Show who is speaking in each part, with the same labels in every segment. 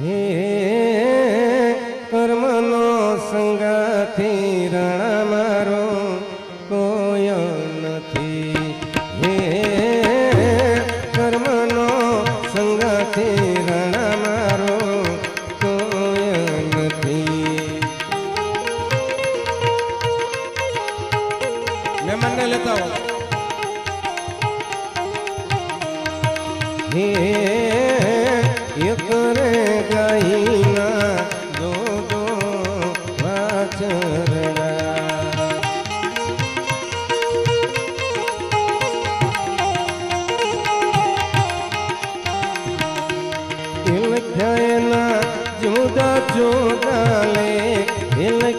Speaker 1: હે જુદા જુદા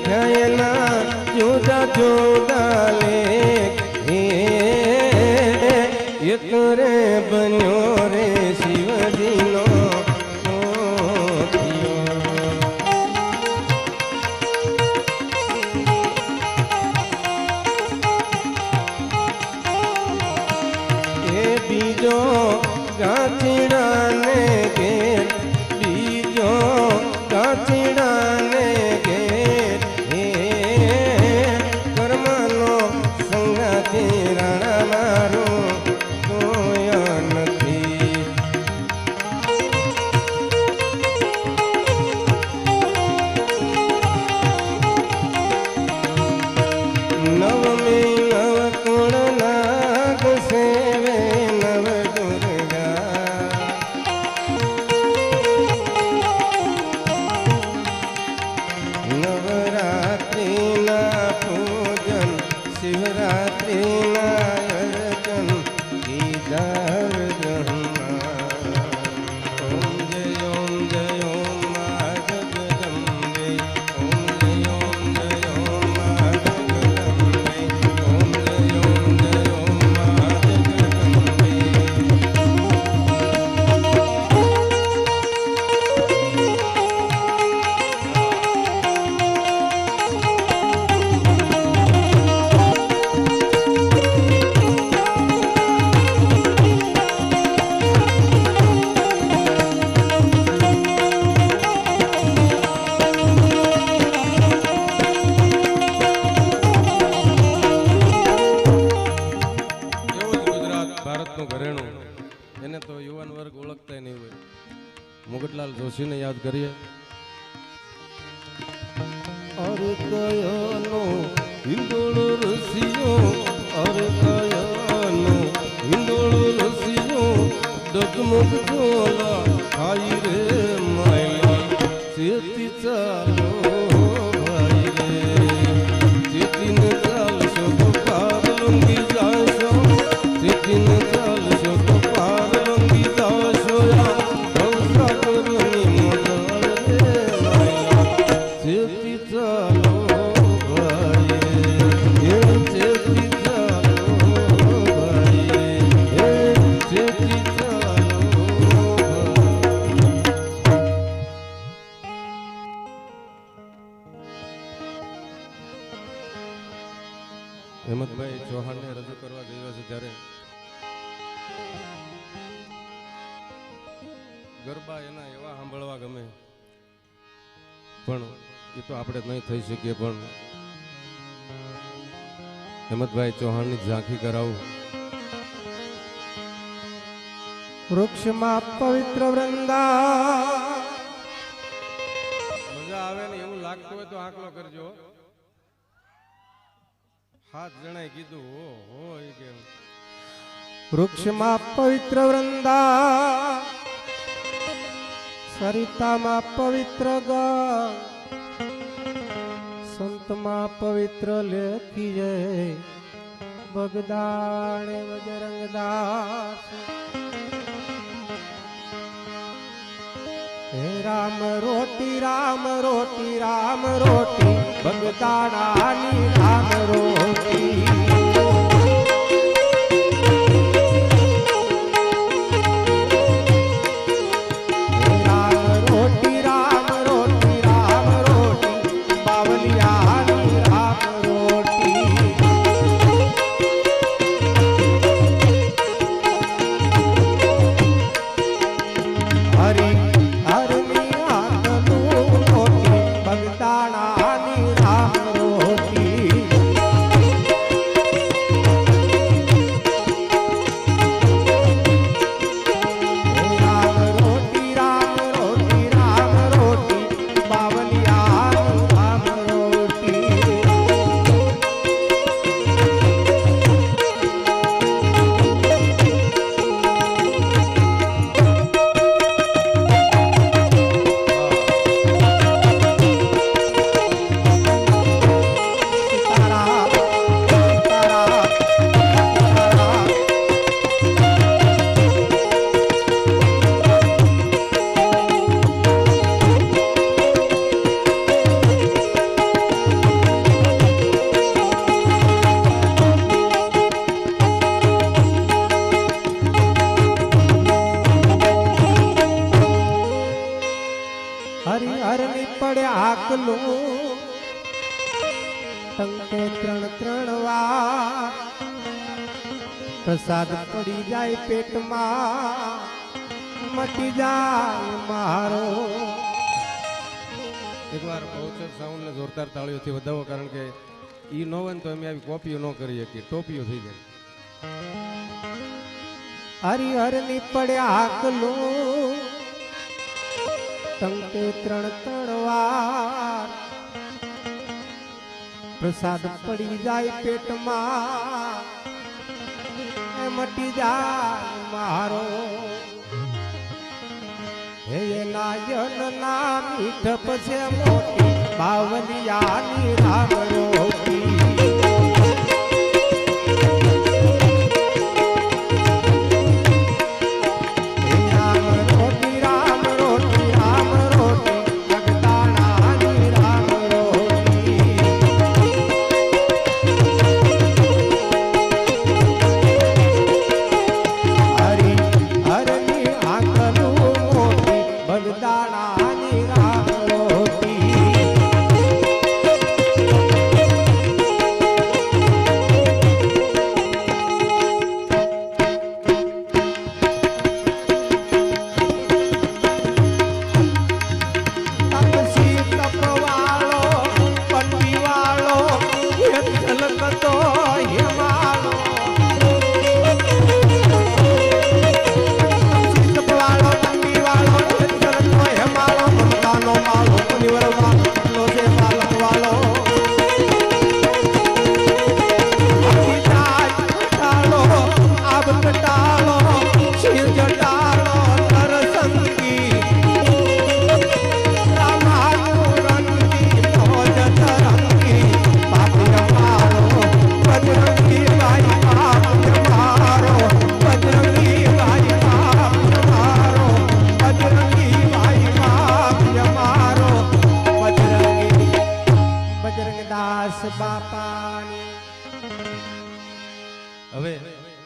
Speaker 1: તો યુવાન વર્ગ ઓળખતા નહીં હોય. મુગટલાલ જોશીને યાદ કરીએ. અરે કયાનો હિંદોળો રસિયો અરે કયાનો હિંદોળો રસિયો ડગમગ જોલા ગરબા એના એવા સાંભળવા ગમે. પણ એ તો આપણે નહીં થઈ શકીએ પણ હેમંતભાઈ ચૌહાણની ઝાંખી કરાવું.
Speaker 2: વૃક્ષમાં પવિત્ર વૃંદા.
Speaker 1: મજા આવે ને એવું લાગતું હોય તો આંકલો કરજો. હાથ જણાય કીધું હો હો એ કેમ
Speaker 2: વૃક્ષમાં પવિત્ર વૃંદા. સરિતામાં પવિત્ર ગા સંતમાં પવિત્ર લેખીએ. બગદાણે બજરંગદાસ. હે રામ રોટી રામ રોટી રામ રોટી. બગદાણાની રામ રોટી. body. ની ટંકે ત્રણ ત્રણ વાર પ્રસાદ પડી જાય પેટમાં મટી જાય મારો.
Speaker 1: એકવાર બહુચર સાઉન્ડને જોરદાર તાળીઓથી વધાવો કારણ કે ઈ ન હોય તો અમે આવી કોપીઓ ન કરી શકીએ ટોપીઓ થઈ જાય.
Speaker 2: હરિહરની પડે આકલું ટંકે ત્રણ ત્રણ પ્રસાદ પડી જાય પેટમાં મટી જાય મારો. હે નાયન ના મીઠપ છે મોટી બાવલિયાની રામ